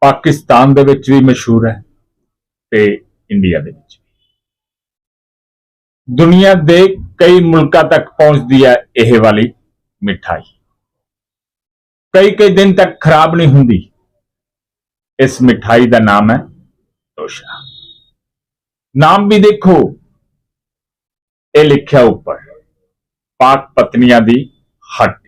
ਪਾਕਿਸਤਾਨ ਦੇ ਵਿੱਚ ਵੀ ਮਸ਼ਹੂਰ ਹੈ ਤੇ ਇੰਡੀਆ ਦੇ ਵਿੱਚ ਵੀ। ਦੁਨੀਆ ਦੇ ਕਈ ਮੁਲਕਾਂ ਤੱਕ ਪਹੁੰਚਦੀ ਹੈ ਇਹ ਵਾਲੀ ਮਿਠਾਈ। ਕਈ ਕਈ ਦਿਨ ਤੱਕ ਖਰਾਬ ਨਹੀਂ ਹੁੰਦੀ। ਇਸ ਮਿਠਾਈ ਦਾ ਨਾਮ ਹੈ ਤੋਸ਼ਾ ਨਾਮ ਵੀ ਦੇਖੋ। ਇਹ ਲਿਖਿਆ ਉੱਪਰ। ਪਾਕ ਪਤਨੀਆਂ ਦੀ ਹੱਟ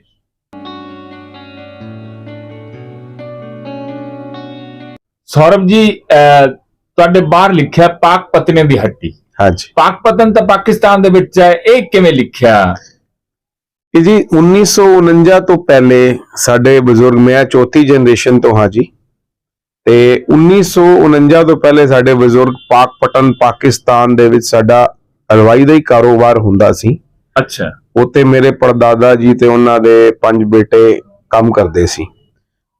ਸੌਰਵ ਜੀ ਤੁਹਾਡੇ ਬਾਹਰ ਲਿਖਿਆ ਪਾਕ ਪਤਨੀਆਂ ਦੀ ਹੱਟੀ। ਹਾਂਜੀ। ਪਾਕ ਪਤਨ ਤਾਂ ਪਾਕਿਸਤਾਨ ਦੇ ਵਿੱਚ ਹੈ ਇਹ ਕਿਵੇਂ ਲਿਖਿਆ? ਇਹ ਜੀ 1949 ਤੋਂ ਪਹਿਲੇ ਸਾਡੇ ਬਜ਼ੁਰਗ ਮੈਂ ਚੌਥੀ ਜਨਰੇਸ਼ਨ ਤੋਂ ਹਾਂ ਜੀ। ਤੇ 1949 ਤੋਂ ਪਹਿਲੇ ਸਾਡੇ ਬਜ਼ੁਰਗ ਪਾਕਪਟਨ ਪਾਕਿਸਤਾਨ ਦੇ ਵਿੱਚ ਸਾਡਾ ਹਲਵਾਈ ਦਾ ਹੀ ਕਾਰੋਬਾਰ ਹੁੰਦਾ ਸੀ। ਅੱਛਾ। ਉੱਥੇ ਮੇਰੇ ਪੜਦਾਦਾ ਜੀ ਤੇ ਉਹਨਾਂ ਦੇ ਪੰਜ ਬੇਟੇ ਕੰਮ ਕਰਦੇ ਸੀ।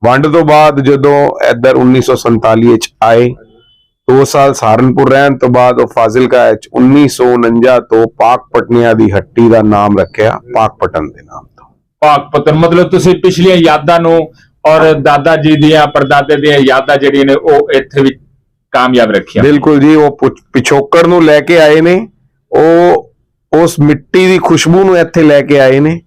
ਵੰਡ ਤੋਂ ਬਾਅਦ ਜਦੋਂ ਇੱਧਰ 1947 ਚ ਆਏ ਦੋ ਸਾਲ ਸਹਾਰਨਪੁਰ ਰਹਿਣ ਤੋਂ ਬਾਅਦ ਉਹ ਫਾਜ਼ਿਲਕਾ ਵਿੱਚ 1949 ਤੋਂ ਪਾਕਪਟਨੀਆਂ ਦੀ ਹੱਟੀ ਦਾ ਨਾਮ ਰੱਖਿਆ ਪਾਕਪਟਨ ਦੇ ਨਾਮ ਤੋਂ। ਪਾਕ ਪਤਨ ਮਤਲਬ ਤੁਸੀਂ ਪਿਛਲੀਆਂ ਯਾਦਾਂ ਨੂੰ ਔਰ ਦਾਦਾ ਜੀ ਦੀਆਂ ਪਰਦਾਦੇ ਦੀਆਂ ਯਾਦਾਂ ਜਿਹੜੀਆਂ ਨੇ ਉਹ ਇੱਥੇ ਵੀ ਕਾਮਯਾਬ ਰੱਖੀਆਂ। ਬਿਲਕੁਲ ਜੀ ਉਹ ਪੁ- ਪਿਛੋਕੜ ਨੂੰ ਲੈ ਕੇ ਆਏ ਨੇ ਉਹ ਉਸ ਮਿੱਟੀ ਦੀ ਖੁਸ਼ਬੂ ਨੂੰ ਇੱਥੇ ਲੈ ਕੇ ਆਏ ਨੇ।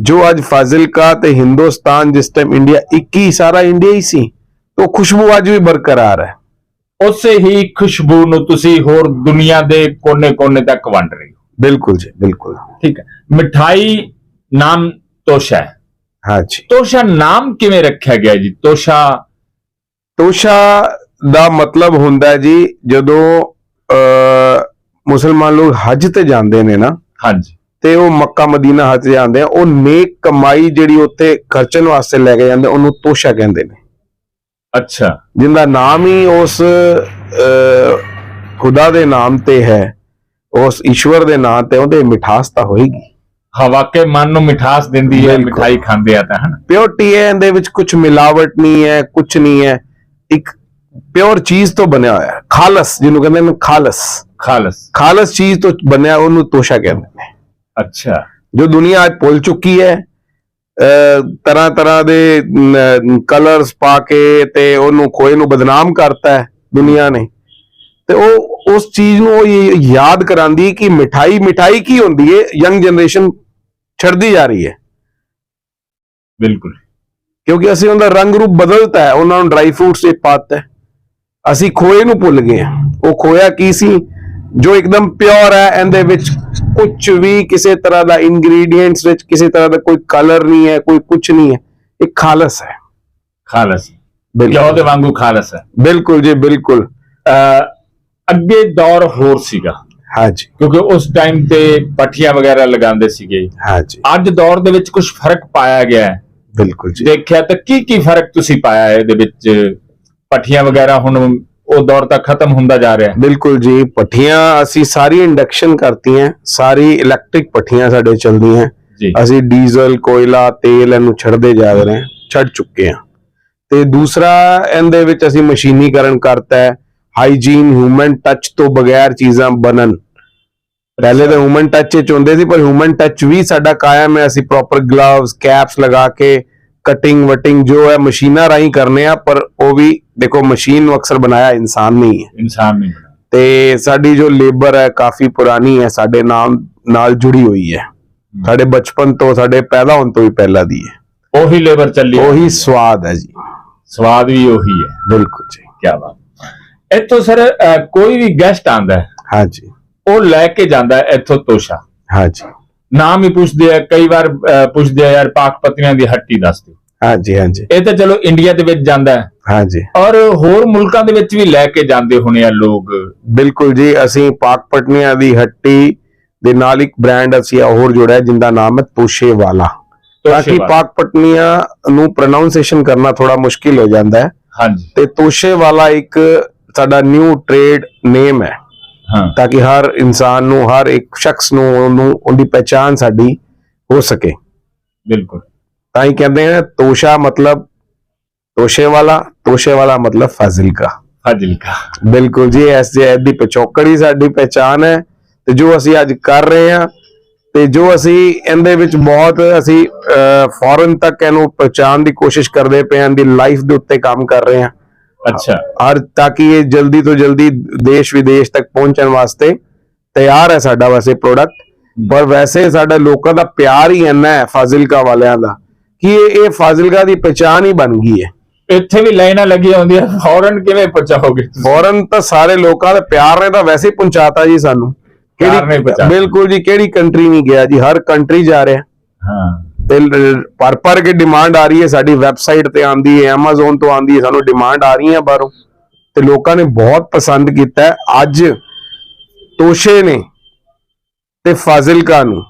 ਜੋ ਅੱਜ ਫਾਜ਼ਿਲਕਾ ਤੇ ਹਿੰਦੁਸਤਾਨ ਜਿਸ ਟਾਈਮ ਇੰਡੀਆ ਹੀ ਸਾਰਾ ਇੰਡੀਆ ਹੀ ਸੀ ਉਹ ਖੁਸ਼ਬੂ ਅੱਜ ਵੀ ਬਰਕਰਾਰ ਹੈ। ਉਸੇ ਹੀ ਖੁਸ਼ਬੂ ਨੂੰ ਤੁਸੀਂ ਹੋਰ ਦੁਨੀਆ ਦੇ ਕੋਨੇ-ਕੋਨੇ ਤੱਕ ਵੰਡ ਰਹੇ ਹੋ। ਬਿਲਕੁਲ ਜੀ ਬਿਲकुल ਠੀਕ ਹੈ। ਮਿਠਾਈ ਨਾਮ ਤੋਸ਼ਾ ਹੈ। ਹਾਂ ਜੀ। ਤੋਸ਼ਾ ਨਾਮ ਕਿਵੇਂ ਰੱਖਿਆ ਗਿਆ ਜੀ? ਤੋਸ਼ਾ ਤੋਸ਼ਾ ਦਾ ਮਤਲਬ ਹੁੰਦਾ ਹੈ ਜੀ ਜਦੋਂ ਅ ਮੁਸਲਮਾਨ ਲੋਕ ਹਜ ਤੇ ਜਾਂਦੇ ਨੇ ਨਾ ਹਾਂਜੀ। ਤੇ ਉਹ ਮੱਕਾ ਮਦੀਨਾ ਹਜ ਜਾਂਦੇ ਆ ਉਹ ਨੇਕ ਕਮਾਈ ਜਿਹੜੀ ਉੱਥੇ ਖਰਚਣ ਵਾਸਤੇ ਲੈ ਕੇ ਜਾਂਦੇ ਉਹਨੂੰ ਤੋਸ਼ਾ ਕਹਿੰਦੇ ਨੇ। ਅੱਛਾ। ਜਿੰਦਾ ਨਾਮ ਹੀ ਉਸ ਖੁਦਾ ਦੇ ਨਾਮ ਤੇ ਹੈ ਉਸ ਈਸ਼ਵਰ ਦੇ ਨਾਮ ਤੇ ਉਹਦੇ ਮਿਠਾਸ ਤਾਂ ਹੋਏਗੀ। ਹਵਾ ਕੇ ਮਨ ਨੂੰ ਮਿਠਾਸ ਦਿੰਦੀ ਹੈ। ਮਿਠਾਈ ਖਾਂਦੇ ਆ ਤਾਂ ਹਨ? ਪਿਓਰਟੀ ਹੈ ਇਹਦੇ ਵਿੱਚ ਕੁਝ ਮਿਲਾਵਟ ਨਹੀਂ ਹੈ ਕੁਝ ਨਹੀਂ ਹੈ। ਇੱਕ ਪਿਓਰ ਚੀਜ਼ ਤੋਂ ਬਣਿਆ ਹੋਇਆ ਹੈ ਖਾਲਸ ਜਿਹਨੂੰ ਕਹਿੰਦੇ ਨੇ ਖਾਲਸ। ਖਾਲਸ। ਖਾਲਸ ਚੀਜ਼ ਤੋਂ ਬਣਿਆ ਉਹਨੂੰ ਤੋਸ਼ਾ ਕਹਿੰਦੇ ਨੇ। ਅੱਛਾ। ਜੋ ਦੁਨੀਆ ਅੱਜ ਭੁੱਲ ਚੁੱਕੀ ਹੈ ਤਰ੍ਹਾਂ ਤਰ੍ਹਾਂ ਦੇ ਕਲਰਸ ਪਾ ਕੇ ਤੇ ਉਹਨੂੰ ਖੋਏ ਨੂੰ ਬਦਨਾਮ ਕਰਤਾ ਹੈ ਦੁਨੀਆ ਨੇ। ਤੇ ਉਹ ਉਸ ਚੀਜ਼ ਨੂੰ ਉਹ ਯਾਦ ਕਰਾਂਦੀ ਕਿ ਮਿਠਾਈ ਮਿਠਾਈ ਕੀ ਹੁੰਦੀ ਹੈ ਯੰਗ ਜਨਰੇਸ਼ਨ ਛੱਡਦੀ ਜਾ ਰਹੀ ਹੈ। ਬਿਲਕੁਲ। ਕਿਉਂਕਿ ਅਸੀਂ ਉਹਦਾ ਰੰਗ ਰੂਪ ਬਦਲਤਾ ਹੈ ਉਹਨਾਂ ਨੂੰ ਡਰਾਈ ਫਰੂਟਸ ਇਹ ਪਾਤਾ ਹੈ। ਅਸੀਂ ਖੋਏ ਨੂੰ ਭੁੱਲ ਗਏ ਹਾਂ। ਉਹ ਖੋਇਆ ਕੀ ਸੀ? ਜੋ ਇੱਕਦਮ ਪਿਓਰ ਹੈ ਇਹਦੇ ਵਿੱਚ ਕੁਝ ਵੀ ਕਿਸੇ ਤਰ੍ਹਾਂ ਦਾ ਇੰਗਰੀਡੀਐਂਟਸ ਵਿੱਚ ਕਿਸੇ ਤਰ੍ਹਾਂ ਦਾ ਕੋਈ ਕਲਰ ਨਹੀਂ ਹੈ ਕੋਈ ਕੁਝ ਨਹੀਂ ਹੈ ਇਹ ਖਾਲਸ ਹੈ। ਖਾਲਸ। ਬਿਲਕੁਲ। ਦੇ ਵਾਂਗੂ ਖਾਲਸ ਹੈ। ਬਿਲਕੁਲ ਜੀ ਬਿਲਕੁਲ। ਅੱਗੇ ਦੌਰ ਹੋਰ ਸੀਗਾ। ਹਾਂਜੀ ਕਿਉਂਕਿ ਉਸ ਟਾਈਮ ਤੇ ਪੱਠੀਆਂ ਵਗੈਰਾ ਲਗਾਉਂਦੇ ਸੀਗੇ। ਹਾਂਜੀ ਅੱਜ ਦੌਰ ਦੇ ਵਿੱਚ ਕੁਝ ਫ਼ਰਕ ਪਾਇਆ ਗਿਆ ਹੈ। ਬਿਲਕੁਲ ਜੀ। ਦੇਖਿਆ ਤਾਂ ਕੀ ਕੀ ਫ਼ਰਕ ਤੁਸੀਂ ਪਾਇਆ ਹੈ ਇਹਦੇ ਵਿੱਚ? ਪੱਠੀਆਂ ਵਗੈਰਾ ਹੁਣ ਉਹ ਦੌਰ ਤਾਂ ਖਤਮ ਹੁੰਦਾ ਜਾ ਰਿਹਾ ਹੈ। ਬਿਲਕੁਲ ਜੀ ਪੱਠੀਆਂ ਅਸੀਂ ਸਾਰੀ ਇੰਡਕਸ਼ਨ ਕਰਤੀਆਂ ਸਾਰੀ ਇਲੈਕਟ੍ਰਿਕ ਪੱਠੀਆਂ ਸਾਡੇ ਚੱਲਦੀਆਂ ਅਸੀਂ ਡੀਜ਼ਲ ਕੋਇਲਾ ਤੇਲ ਇਹਨੂੰ ਛੱਡਦੇ ਜਾ ਰਹੇ ਹਾਂ ਛੱਡ ਚੁੱਕੇ ਹਾਂ। ਤੇ ਦੂਸਰਾ ਇਹਦੇ ਵਿੱਚ ਅਸੀਂ ਮਸ਼ੀਨੀਕਰਨ ਕਰਤਾ ਹੈ ਹਾਈਜੀਨ ਹਿਊਮਨ ਟੱਚ ਤੋਂ ਬਗੈਰ ਚੀਜ਼ਾਂ ਬਣਨ। ਪਹਿਲੇ ਤਾਂ ਹਿਊਮਨ ਟੱਚ ਚ ਹੁੰਦੇ ਸੀ ਪਰ ਹਿਊਮਨ ਟੱਚ ਵੀ ਸਾਡਾ ਕਾਇਮ ਹੈ ਅਸੀਂ ਪ੍ਰੋਪਰ ਗਲਵਸ ਕੈਪਸ ਲਗਾ ਕੇ ਕਟਿੰਗ ਵਟਿੰਗ ਜੋ ਹੈ ਮਸ਼ੀਨਾਂ ਰਾਹੀਂ ਕਰਨੇ ਆ ਪਰ ਉਹ ਵੀ ਦੇਖੋ ਮਸ਼ੀਨ ਨੂੰ ਅਕਸਰ ਬਣਾਇਆ ਇਨਸਾਨ ਨਹੀਂ ਹੈ। ਇਨਸਾਨ ਨਹੀਂ ਬਣਾ ਤੇ ਸਾਡੀ ਜੋ ਲੇਬਰ ਹੈ ਕਾਫੀ ਪੁਰਾਣੀ ਹੈ ਸਾਡੇ ਨਾਮ ਨਾਲ ਜੁੜੀ ਹੋਈ ਹੈ। ਸਾਡੇ ਬਚਪਨ ਤੋਂ ਸਾਡੇ ਪੈਦਾ ਹੋਣ ਤੋਂ ਵੀ ਪਹਿਲਾਂ ਦੀ ਹੈ। ਉਹੀ ਲੇਬਰ ਚੱਲੀ ਉਹੀ ਸਵਾਦ ਹੈ ਜੀ। ਸਵਾਦ ਵੀ ਉਹੀ ਹੈ। ਬਿਲਕੁਲ ਜੀ। ਕੀ ਬਾਤ ਇੱਥੋਂ ਸਰ ਕੋਈ ਵੀ ਗੈਸਟ ਆਂਦਾ ਹੈ ਹਾਂਜੀ ਉਹ ਲੈ ਕੇ ਜਾਂਦਾ ਇੱਥੋਂ ਤੋਸ਼ਾ। ਹਾਂਜੀ ਨਾਮ ਹੀ ਪੁੱਛਦੇ ਆ ਕਈ ਵਾਰ ਪੁੱਛਦੇ ਆ ਯਾਰ ਪਾਕ ਪਤਨੀਆਂ ਦੀ ਹੱਟੀ ਦੱਸ ਦਿਓ। ਹਾਂਜੀ ਹਾਂਜੀ। ਇਹ ਤਾਂ ਚਲੋ ਇੰਡੀਆ ਦੇ ਵਿੱਚ ਜਾਂਦਾ ਹੈ। ਹਾਂਜੀ। ਔਰ ਹੋਰ ਮੁਲਕਾਂ ਦੇ ਵਿੱਚ ਵੀ ਲੈ ਕੇ ਜਾਂਦੇ ਹੋਣੇ ਆ ਲੋਕ। ਬਿਲਕੁਲ ਜੀ ਅਸੀਂ ਪਾਕ ਪਟਨੀਆਂ ਦੀ ਹੱਟੀ ਦੇ ਨਾਲ ਇੱਕ ਬ੍ਰਾਂਡ ਅਸੀਂ ਹੋਰ ਜੋੜਿਆ ਜਿੰਦਾ ਨਾਮ ਹੈ ਤੋਸ਼ੇ ਵਾਲਾ ਤਾਂ ਕਿ ਤੋਸ਼ੇ ਪਾਕ ਪਟਨੀਆਂ ਨੂੰ ਪ੍ਰੋਨਾਂਸੀਏਸ਼ਨ ਕਰਨਾ ਥੋੜਾ ਮੁਸ਼ਕਿਲ ਹੋ ਜਾਂਦਾ ਹੈ। ਹਾਂਜੀ। ਤੇ ਤੋਸ਼ੇ ਵਾਲਾ ਇੱਕ ਸਾਡਾ ਨਿਊ ਟ੍ਰੇਡ ਨੇਮ ਹਾਂ। ਤਾਂ ਕਿ ਹਰ ਇਨਸਾਨ ਨੂੰ ਹਰ ਇੱਕ ਸ਼ਖਸ ਨੂੰ ਉਹਨੂੰ ਉਹਦੀ ਪਹਿਚਾਨ ਸਾਡੀ ਹੋ ਸਕੇ। ਬਿਲਕੁਲ। ਤਾਂ ਹੀ ਕਹਿੰਦੇ ਨੇ ਤੋਸ਼ਾ ਮਤਲਬ ਤੋਸ਼ੇ ਵਾਲਾ ਤੋਸ਼ੇ ਵਾਲਾ ਮਤਲਬ ਫਾਜ਼ਿਲਕਾ। ਫਾਜ਼ਿਲਕਾ। ਬਿਲਕੁਲ ਜੀ ਐਸੇ ਦੀ ਪਿਛੋਕੜ ਹੀ ਸਾਡੀ ਪਹਿਚਾਨ ਹੈ। ਤੇ ਜੋ ਅਸੀਂ ਅੱਜ ਕਰ ਰਹੇ ਹਾਂ ਤੇ ਜੋ ਅਸੀਂ ਇਹਦੇ ਵਿੱਚ ਬਹੁਤ ਅਸੀਂ ਫੋਰਨ ਤੱਕ ਇਹਨੂੰ ਪਹੁੰਚਾਉਣ ਦੀ ਕੋਸ਼ਿਸ਼ ਕਰਦੇ ਪਏ ਦੀ ਲਾਈਫ ਦੇ ਉੱਤੇ ਕੰਮ ਕਰ ਰਹੇ ਹਾਂ। ਅੱਛਾ। ਹਰ ਤਾਂ ਕਿ ਇਹ ਜਲਦੀ ਤੋਂ ਜਲਦੀ ਦੇਸ਼ ਵਿਦੇਸ਼ ਤੱਕ ਪਹੁੰਚਣ ਵਾਸਤੇ ਤਿਆਰ ਹੈ ਸਾਡਾ ਵੈਸੇ ਪ੍ਰੋਡਕਟ ਪਰ ਵੈਸੇ ਸਾਡਾ ਲੋਕਾਂ ਦਾ ਪਿਆਰ ਹੀ ਇੰਨਾ ਹੈ ਫਾਜ਼ਿਲਕਾ ਵਾਲਿਆਂ ਦਾ ਕਿ ਇਹ ਇਹ ਫਾਜ਼ਿਲਕਾ ਦੀ ਪਛਾਣ ਹੀ ਬਣ ਗਈ ਹੈ। ਇੱਥੇ ਵੀ ਲਾਈਨਾਂ ਲੱਗੀਆਂ ਹੁੰਦੀਆਂ ਫੌਰਨ ਕਿਵੇਂ ਪਹੁੰਚਾਓਗੇ? ਫੌਰਨ ਤਾਂ ਸਾਰੇ ਲੋਕਾਂ ਦਾ ਪਿਆਰ ਨੇ ਤਾਂ ਵੈਸੇ ਹੀ ਪਹੁੰਚਾਤਾ ਜੀ ਸਾਨੂੰ। ਪਹੁੰਚਾਤਾ। ਬਿਲਕੁਲ ਜੀ ਕਿਹੜੀ ਕੰਟਰੀ ਨਹੀਂ ਗਿਆ ਜੀ ਹਰ ਕੰਟਰੀ ਜਾ ਰਿਹਾ। ਹਾਂ। ਤੇ ਪਰ ਪਰ ਕੇ ਡਿਮਾਂਡ ਆ ਰਹੀ ਹੈ ਸਾਡੀ ਵੈਬਸਾਈਟ ਤੇ ਆਂਦੀ ਹੈ Amazon ਤੋਂ ਆਂਦੀ ਹੈ ਸਾਨੂੰ ਡਿਮਾਂਡ ਆ ਰਹੀ ਹੈ ਬਾਹਰੋਂ। ਤੇ ਲੋਕਾਂ ਨੇ ਬਹੁਤ ਪਸੰਦ ਕੀਤਾ। ਅੱਜ ਤੋਸ਼ੇ ਨੇ ਤੇ ਫਾਜ਼ਿਲਕਾ ਨੂੰ।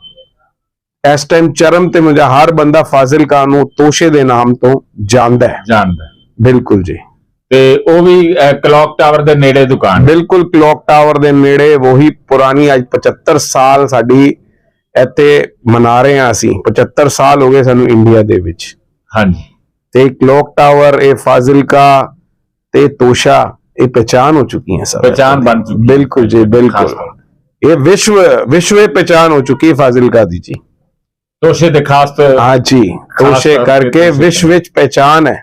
ਇਸ ਟਾਈਮ ਚਰਮ ਤੇ ਮੁਝਾ ਹਰ ਬੰਦਾ ਫਾਜ਼ਿਲਕਾ ਨੂੰ ਤੋਸ਼ੇ ਦੇ ਨਾਮ ਤੋਂ ਜਾਣਦਾ ਹੈ। ਜਾਣਦਾ ਬਿਲਕੁਲ ਜੀ। ਤੇ ਉਹ ਵੀ ਕਲੌਕ ਟਾਵਰ ਦੇ ਨੇੜੇ ਦੁਕਾਨ ਬਿਲਕੁਲ ਕਲੌਕ ਟਾਵਰ ਦੇ ਨੇੜੇ ਉਹੀ ਪੁਰਾਣੀ ਅੱਜ 75 ਸਾਲ ਸਾਡੀ ਇੱਥੇ ਮਨਾ ਰਹੇ ਹਾਂ ਅਸੀਂ। 75 ਸਾਲ ਹੋ ਗਏ ਸਾਨੂੰ ਇੰਡੀਆ ਦੇ ਵਿੱਚ। ਹਾਂਜੀ। ਤੇ ਕਲੌਕ ਟਾਵਰ ਇਹ ਫਾਜ਼ਿਲਕਾ ਤੇ ਤੋਸ਼ਾ ਇਹ ਪਛਾਣ ਹੋ ਚੁੱਕੀ ਹੈ ਸਰ। ਪਛਾਣ ਬਣ ਚੁੱਕੀ। ਬਿਲਕੁਲ ਜੀ ਬਿਲਕੁਲ। ਇਹ ਵਿਸ਼ਵ ਵਿਸ਼ਵੇ ਪਛਾਣ ਹੋ ਚੁੱਕੀ ਹੈ ਫਾਜ਼ਿਲਕਾ ਦੀ ਜੀ। ਤੋਸ਼ੇ ਦੇ ਖਾਸ ਹਾਂ ਜੀ ਤੋਸ਼ੇ ਤੌਰ ਤੇ ਕਰਕੇ ਤੋਸ਼ੇ ਵਿਸ਼ਵ ਵਿੱਚ ਪਛਾਣ ਹੈ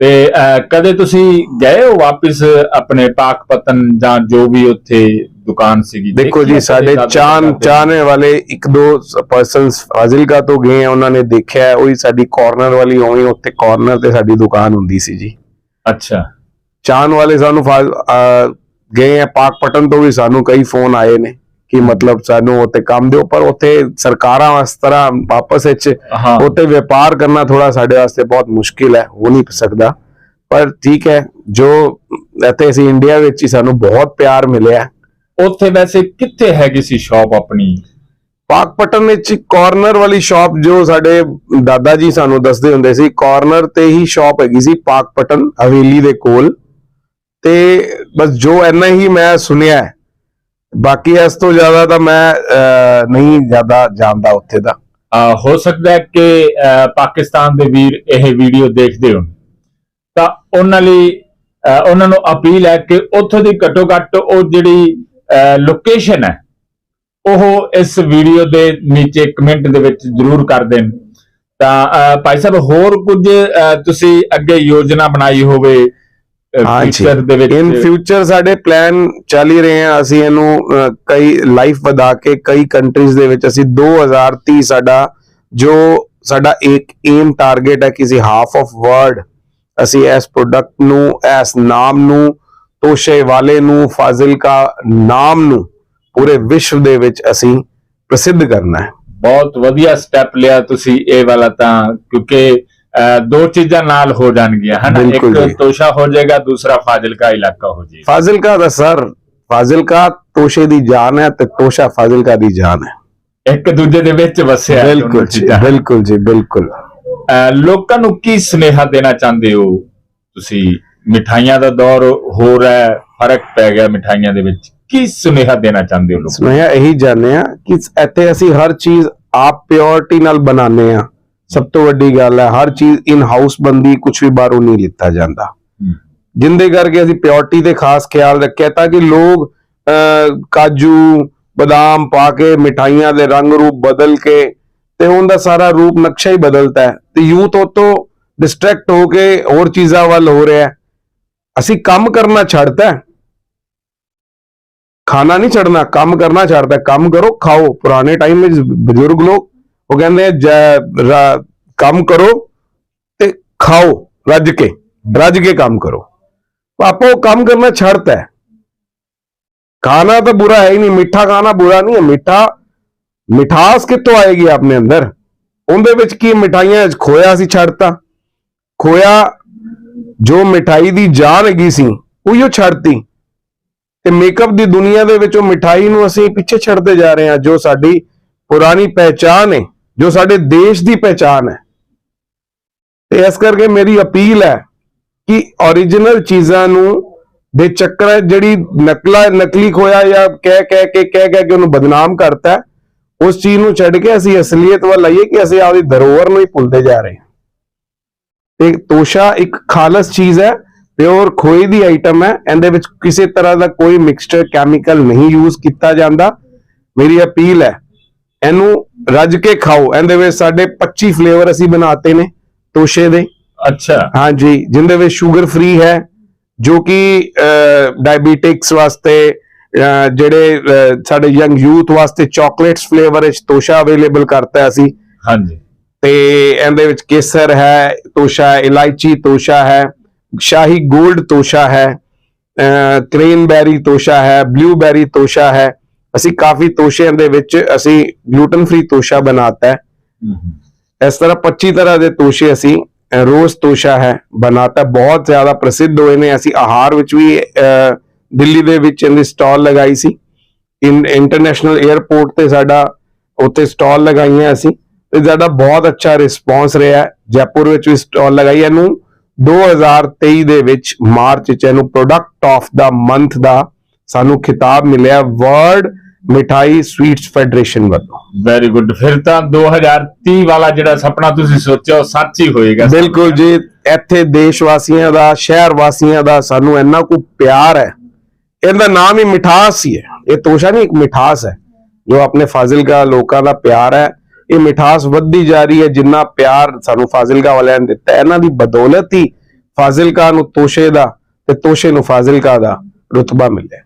ਤੇ ਕਦੇ ਤੁਸੀਂ ਗਏ ਹੋ ਵਾਪਿਸ ਆਪਣੇ ਪਾਕਪਤਨ ਜਾਂ ਜੋ ਵੀ ਉੱਥੇ ਦੁਕਾਨ ਸੀਗੀ? ਦੇਖੋ ਜੀ ਸਾਡੇ ਚਾਨ? ਚਾਹਨੇ ਵਾਲੇ ਇੱਕ ਦੋ ਪਰਸਨਸ ਫਾਜ਼ਿਲਕਾ ਤੋਂ ਗਏ ਆ ਉਹਨਾਂ ਨੇ ਦੇਖਿਆ ਉਹੀ ਸਾਡੀ ਕਾਰਨਰ ਵਾਲੀ ਉਵੇਂ ਉੱਥੇ ਕਾਰਨਰ ਤੇ ਸਾਡੀ ਦੁਕਾਨ ਹੁੰਦੀ ਸੀ ਜੀ। ਅੱਛਾ। ਚਾਹਨ ਵਾਲੇ ਸਾਨੂੰ ਗਏ ਆ ਪਾਕਪਟਨ ਤੋਂ ਵੀ ਸਾਨੂੰ ਕਈ ਫੋਨ ਆਏ ਨੇ। ਕਿ ਮਤਲਬ ਸਾਨੂੰ ਉੱਥੇ ਕੰਮ ਦਿਓ ਪਰ ਉੱਥੇ ਸਰਕਾਰਾਂ ਇਸ ਤਰ੍ਹਾਂ ਵਾਪਸ ਵਿੱਚ ਉੱਥੇ ਵਪਾਰ ਕਰਨਾ ਥੋੜਾ ਸਾਡੇ ਵਾਸਤੇ ਬਹੁਤ ਮੁਸ਼ਕਿਲ ਹੈ ਹੋ ਨਹੀਂ ਸਕਦਾ ਪਰ ਠੀਕ ਹੈ ਜੋ ਇੱਥੇ ਅਸੀਂ ਇੰਡੀਆ ਵਿੱਚ ਹੀ ਸਾਨੂੰ ਬਹੁਤ ਪਿਆਰ ਮਿਲਿਆ। ਉੱਥੇ ਵੈਸੇ ਕਿੱਥੇ ਹੈਗੀ ਸੀ ਸ਼ਾਪ ਆਪਣੀ ਪਾਕਪਟਨ ਵਿੱਚ ਕਾਰਨਰ ਵਾਲੀ ਸ਼ਾਪ ਜੋ ਸਾਡੇ ਦਾਦਾ ਜੀ ਸਾਨੂੰ ਦੱਸਦੇ ਹੁੰਦੇ ਸੀ ਕਾਰਨਰ ਤੇ ਹੀ ਸ਼ਾਪ ਹੈਗੀ ਸੀ ਪਾਕਪਟਨ ਹਵੇਲੀ ਦੇ ਕੋਲ ਤੇ ਬਸ ਜੋ ਇੰਨਾ ਹੀ ਮੈਂ ਸੁਣਿਆ। ਬਾਕੀ ਇਸ ਤੋਂ ਜ਼ਿਆਦਾ ਤਾਂ ਮੈਂ ਨਹੀਂ ਜ਼ਿਆਦਾ ਜਾਣਦਾ ਉੱਥੇ ਦਾ। ਹੋ ਸਕਦਾ ਹੈ ਕਿ ਪਾਕਿਸਤਾਨ ਦੇ ਵੀਰ ਇਹ ਵੀਡੀਓ ਦੇਖਦੇ ਹੋਣ। ਤਾਂ ਉਹਨਾਂ ਲਈ ਉਹਨਾਂ ਨੂੰ ਅਪੀਲ ਹੈ ਕਿ ਉੱਥੋਂ ਦੀ ਘੱਟੋ ਘੱਟ ਉਹ ਜਿਹੜੀ ਲੋਕੇਸ਼ਨ ਹੈ, ਉਹ ਇਸ ਵੀਡੀਓ ਦੇ ਨੀਚੇ ਕਮੈਂਟ ਦੇ ਵਿੱਚ ਜ਼ਰੂਰ ਕਰ ਦੇਣ। ਤਾਂ ਭਾਈ ਸਾਹਿਬ ਹੋਰ ਕੁਝ ਤੁਸੀਂ ਅੱਗੇ ਯੋਜਨਾ ਬਣਾਈ ਹੋਵੇ ਫਿਊਚਰ ਦੇ ਵਿੱਚ ਇਨ ਫਿਊਚਰ ਸਾਡੇ ਪਲਾਨ ਚੱਲ ਹੀ ਰਹੇ ਆ ਅਸੀਂ ਇਹਨੂੰ ਕਈ ਲਾਈਫ ਵਧਾ ਕੇ ਕਈ ਕੰਟਰੀਜ਼ ਦੇ ਵਿੱਚ ਅਸੀਂ 2030 ਸਾਡਾ ਜੋ ਸਾਡਾ ਇੱਕ ਏਮ ਟਾਰਗੇਟ ਹੈ ਕਿਸੇ ਹਾਫ ਆਫ ਵਰਲਡ ਅਸੀਂ ਇਸ ਪ੍ਰੋਡਕਟ ਨੂੰ ਇਸ ਨਾਮ ਨੂੰ ਤੋਸ਼ੇ ਵਾਲੇ ਨੂੰ ਫਾਜ਼ਿਲਕਾ ਨਾਮ ਨੂੰ ਪੂਰੇ ਵਿਸ਼ਵ ਦੇ ਵਿੱਚ ਅਸੀਂ ਪ੍ਰਸਿੱਧ ਕਰਨਾ ਹੈ। ਬਹੁਤ ਵਧੀਆ ਸਟੈਪ ਲਿਆ ਤੁਸੀਂ ਇਹ ਵਾਲਾ ਤਾਂ ਕਿਉਂਕਿ ਦੋ ਚੀਜ਼ਾਂ ਨਾਲ ਹੋ ਜਾਣਗੀਆਂ ਹਨਾ। ਇੱਕ ਤੋਸ਼ਾ ਹੋ ਜਾਏਗਾ ਦੂਸਰਾ ਫਾਜ਼ਿਲਕਾ ਇਲਾਕਾ ਹੋ ਜਾਏਗਾ। ਫਾਜ਼ਿਲਕਾ ਦਾ ਸਰ ਫਾਜ਼ਿਲਕਾ ਤੋਸ਼ੇ ਦੀ ਜਾਨ ਹੈ ਤੇ ਤੋਸ਼ਾ ਫਾਜ਼ਿਲਕਾ ਦੀ ਜਾਨ ਹੈ। ਇੱਕ ਦੂਜੇ ਦੇ ਵਿੱਚ ਵਸਿਆ ਬਿਲਕੁਲ ਜੀ। ਬਿਲਕੁਲ ਜੀ ਬਿਲਕੁਲ। ਲੋਕਾਂ ਨੂੰ ਕੀ ਸੁਨੇਹਾ ਦੇਣਾ ਚਾਹੁੰਦੇ ਹੋ? ਤੁਸੀਂ ਮਿਠਾਈਆਂ ਦਾ ਦੌਰ ਹੋ ਰਿਹਾ ਹੈ ਫ਼ਰਕ ਪੈ ਗਿਆ ਮਿਠਾਈਆਂ ਦੇ ਵਿੱਚ। ਕੀ ਸੁਨੇਹਾ ਦੇਣਾ ਚਾਹੁੰਦੇ ਹੋ ਲੋਕਾਂ? ਮੈਂ ਇਹੀ ਜਾਣਦੇ ਆ ਕਿ ਇੱਥੇ ਅਸੀਂ ਹਰ ਚੀਜ਼ ਆਪ ਪਿਓਰਿਟੀ ਨਾਲ ਬਣਾਉਂਦੇ ਆ ਸਭ ਤੋਂ ਵੱਡੀ ਗੱਲ ਹੈ ਹਰ ਚੀਜ਼ ਇਨ ਹਾਊਸ ਬੰਦੀ ਕੁਝ ਵੀ ਬਾਹਰੋਂ ਨਹੀਂ ਲਿੱਤਾ ਜਾਂਦਾ। ਜਿੰਦੇ ਕਰਕੇ ਅਸੀਂ ਪਿਓਰਿਟੀ ਤੇ ਖਾਸ ਖਿਆਲ ਰੱਖਿਆ ਤਾਂ ਕਿ ਲੋਕ ਕਾਜੂ ਬਦਾਮ ਪਾ ਕੇ ਮਿਠਾਈਆਂ ਦੇ ਰੰਗ ਰੂਪ ਬਦਲ ਕੇ ਤੇ ਉਹਦਾ ਸਾਰਾ ਰੂਪ ਨਕਸ਼ਾ ਹੀ ਬਦਲਤਾ ਹੈ। ਤੇ ਯੂਥ ਉਹ ਤੋਂ ਡਿਸਟਰੈਕਟ ਹੋ ਕੇ ਹੋਰ ਚੀਜ਼ਾਂ ਵੱਲ ਹੋ ਰਿਹਾ ਅਸੀਂ ਕੰਮ ਕਰਨਾ ਛੱਡਤਾ ਹੈ। ਖਾਣਾ ਨਹੀਂ ਛੱਡਣਾ ਕੰਮ ਕਰਨਾ ਛੱਡਦਾ ਕੰਮ ਕਰੋ ਖਾਓ। ਪੁਰਾਣੇ ਟਾਈਮ ਵਿੱਚ ਬਜ਼ੁਰਗ ਲੋਕ ਉਹ ਕਹਿੰਦੇ ਆ, ਕੰਮ ਕਰੋ ਤੇ ਖਾਓ ਰੱਜ ਕੇ ਰੱਜ ਕੇ ਕੰਮ ਕਰੋ। ਪਾਪਾ ਉਹ ਕੰਮ ਕਰਨਾ ਛੱਡਤਾ ਹੈ ਖਾਣਾ ਤਾਂ ਬੁਰਾ ਹੈ ਹੀ ਨਹੀਂ ਮਿੱਠਾ ਖਾਣਾ ਬੁਰਾ ਨਹੀਂ ਹੈ ਮਿੱਠਾ ਮਿਠਾਸ ਕਿੱਥੋਂ ਆਏਗੀ ਆਪਣੇ ਅੰਦਰ? ਉਹਦੇ ਵਿੱਚ ਕੀ ਮਿਠਾਈਆਂ ਵਿੱਚ ਖੋਇਆ ਸੀ ਛੱਡਤਾ ਖੋਇਆ ਜੋ ਮਿਠਾਈ ਦੀ ਜਾਨ ਹੈਗੀ ਸੀ ਉਹੀਓ ਛੱਡਤੀ ਤੇ ਮੇਕਅਪ ਦੀ ਦੁਨੀਆ ਦੇ ਵਿੱਚ ਉਹ ਮਿਠਾਈ ਨੂੰ ਅਸੀਂ ਪਿੱਛੇ ਛੱਡਦੇ ਜਾ ਰਹੇ ਹਾਂ ਜੋ ਸਾਡੀ ਪੁਰਾਣੀ ਪਹਿਚਾਨ ਹੈ। ਜੋ ਸਾਡੇ ਦੇਸ਼ ਦੀ ਪਹਿਚਾਨ ਹੈ। ਤੇ ਇਸ ਕਰਕੇ ਮੇਰੀ ਅਪੀਲ ਹੈ ਕਿ origignal ਚੀਜ਼ਾਂ ਨੂੰ ਦੇ ਚੱਕਰ ਜਿਹੜੀ ਨਕਲਾ, ਨਕਲੀ ਖੋਇਆ ਜਾਂ ਕਹਿ ਕਹਿ ਕੇ, ਕਹਿ ਕਹਿ ਕੇ ਉਹਨੂੰ ਬਦਨਾਮ ਕਰਤਾ ਉਸ ਚੀਜ਼ ਨੂੰ ਛੱਡ ਕੇ ਅਸੀਂ ਅਸਲੀਅਤ ਵੱਲ ਆਈਏ ਕਿ ਅਸੀਂ ਆਪਦੀ ਧਰੋਹਰ ਨੂੰ ਹੀ ਭੁੱਲਦੇ ਜਾ ਰਹੇ ਹਾਂ। ਤੇ ਤੋਸ਼ਾ ਇੱਕ ਖਾਲਸ ਚੀਜ਼ ਹੈ, ਪਿਓਰ ਖੋਏ ਦੀ ਆਈਟਮ ਹੈ, ਇਹਦੇ ਵਿੱਚ ਕਿਸੇ ਤਰ੍ਹਾਂ ਦਾ ਕੋਈ ਮਿਕਸਚਰ ਕੈਮੀਕਲ ਨਹੀਂ ਯੂਜ਼ ਕੀਤਾ ਜਾਂਦਾ। ਮੇਰੀ ਅਪੀਲ ਹੈ, ਇਹਨੂੰ ਰੱਜ ਕੇ ਖਾਓ। ਇਹਦੇ ਵਿੱਚ ਸਾਡੇ 25 ਫਲੇਵਰ ਅਸੀਂ ਬਣਾਤੇ ਨੇ ਤੋਸ਼ੇ ਦੇ। ਅੱਛਾ। ਹਾਂਜੀ ਜਿੰਦੇ ਵਿੱਚ ਸ਼ੂਗਰ ਫ੍ਰੀ ਹੈ ਜੋ ਕਿ ਡਾਇਬੀਟਿਕਸ ਵਾਸਤੇ ਜਿਹੜੇ ਸਾਡੇ ਯੰਗ ਯੂਥ ਵਾਸਤੇ ਚਾਕਲੇਟਸ ਫਲੇਵਰ ਵਿੱਚ ਤੋਸ਼ਾ ਅਵੇਲੇਬਲ ਕਰਤਾ ਅਸੀਂ। ਹਾਂਜੀ। ਤੇ ਇਹਦੇ ਵਿੱਚ ਕੇਸਰ ਹੈ ਤੋਸ਼ਾ ਇਲਾਇਚੀ ਤੋਸ਼ਾ ਹੈ ਸ਼ਾਹੀ 골ਡ ਤੋਸ਼ਾ ਹੈ ਕ੍ਰੇਨਬੈਰੀ ਤੋਸ਼ਾ ਹੈ ਬਲੂਬੈਰੀ ਤੋਸ਼ਾ ਹੈ। ਅਸੀਂ ਕਾਫੀ ਤੋਸ਼ਿਆਂ ਦੇ ਵਿੱਚ ਅਸੀਂ ਗਲੂਟਨ ਫ੍ਰੀ ਤੋਸ਼ਾ ਬਣਾਤਾ ਹੈ। ਇਸ ਤਰ੍ਹਾਂ 25 ਤਰ੍ਹਾਂ ਦੇ ਤੋਸ਼ੇ ਅਸੀਂ ਰੋਜ਼ ਤੋਸ਼ਾ ਹੈ ਬਣਾਤਾ। ਬਹੁਤ ਜ਼ਿਆਦਾ ਪ੍ਰਸਿੱਧ ਹੋਏ ਨੇ। ਅਸੀਂ ਆਹਾਰ ਵਿੱਚ ਵੀ ਦਿੱਲੀ ਦੇ ਵਿੱਚ ਇਹਦੀ ਸਟਾਲ ਲਗਾਈ ਸੀ। ਇਨ ਇੰਟਰਨੈਸ਼ਨਲ 에ਅਰਪੋਰਟ ਤੇ ਸਾਡਾ ਉੱਥੇ ਸਟਾਲ ਲਗਾਈਆਂ ਅਸੀਂ। ਤੇ ਸਾਡਾ ਬਹੁਤ ਅੱਛਾ ਰਿਸਪੌਂਸ ਰਿਹਾ। ਜੈਪੁਰ ਵਿੱਚ ਵੀ ਸਟਾਲ ਲਗਾਈ। ਇਹਨੂੰ 2023 ਦੇ ਵਿੱਚ ਮਾਰਚ ਚ ਇਹਨੂੰ ਪ੍ਰੋਡਕਟ ਆਫ ਦਾ ਮੰਥ ਦਾ ਸਾਨੂੰ ਖਿਤਾਬ ਮਿਲਿਆ ਵਰਲਡ ਮਿਠਾਈ ਸਵੀਟਸ ਫੈਡਰੇਸ਼ਨ ਵੱਲੋਂ। ਵੈਰੀ ਗੁੱਡ ਫਿਰ ਤਾਂ 2030 ਵਾਲਾ ਜਿਹੜਾ ਸੁਪਨਾ ਤੁਸੀਂ ਸੋਚਿਆ ਸੱਚ ਹੀ ਹੋਏਗਾ। ਬਿਲਕੁਲ ਜੀ ਇੱਥੇ ਦੇਸ਼ ਵਾਸੀਆਂ ਦਾ ਸ਼ਹਿਰ ਵਾਸੀਆਂ ਦਾ ਸਾਨੂੰ ਇੰਨਾ ਕੁ ਪਿਆਰ ਹੈ। ਇਹਦਾ ਨਾਮ ਹੀ ਮਿਠਾਸ ਹੀ ਹੈ। ਇਹ ਤੋਸ਼ਾ ਨਹੀਂ ਇੱਕ ਮਿਠਾਸ ਹੈ। ਜੋ ਆਪਣੇ ਫਾਜ਼ਿਲਕਾ ਲੋਕਾਂ ਦਾ ਪਿਆਰ ਹੈ ਇਹ ਮਿਠਾਸ ਵੱਧਦੀ ਜਾ ਰਹੀ ਹੈ ਜਿੰਨਾ ਪਿਆਰ ਸਾਨੂੰ ਫਾਜ਼ਿਲਕਾ ਵਾਲਿਆਂ ਨੇ ਦਿੱਤਾ ਇਹਨਾਂ ਦੀ ਬਦੌਲਤ ਹੀ ਫਾਜ਼ਿਲਕਾ ਨੂੰ ਤੋਸ਼ੇ ਦਾ ਤੇ ਤੋਸ਼ੇ ਨੂੰ ਫਾਜ਼ਿਲਕਾ ਦਾ ਰੁਤਬਾ ਮਿਲਿਆ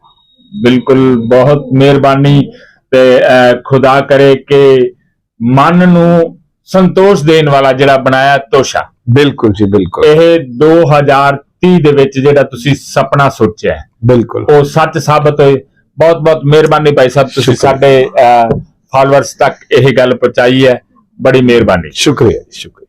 ਬਿਲਕੁਲ ਬਹੁਤ ਮਿਹਰਬਾਨੀ ਤੇ ਖੁਦਾ ਕਰੇ ਕਿ ਮਨ ਨੂੰ ਸੰਤੋਸ਼ ਦੇਣ ਵਾਲਾ ਜਿਹੜਾ ਬਣਾਇਆ ਤੋਸ਼ਾ। ਬਿਲਕੁਲ ਜੀ ਬਿਲਕੁਲ। ਇਹ 2030 ਦੇ ਵਿੱਚ ਜਿਹੜਾ ਤੁਸੀਂ ਸੁਪਨਾ ਸੋਚਿਆ ਬਿਲਕੁਲ। ਉਹ ਸੱਚ ਸਾਬਤ ਹੋਏ। ਬਹੁਤ ਬਹੁਤ ਮਿਹਰਬਾਨੀ ਭਾਈ ਸਾਹਿਬ ਤੁਸੀਂ। ਸਾਡੇ ਫਾਲੋਅਰਸ ਤੱਕ ਇਹ ਗੱਲ ਪਹੁੰਚਾਈ ਹੈ। ਬੜੀ ਮਿਹਰਬਾਨੀ। ਸ਼ੁਕਰੀਆ ਜੀ ਸ਼ੁਕਰੀਆ।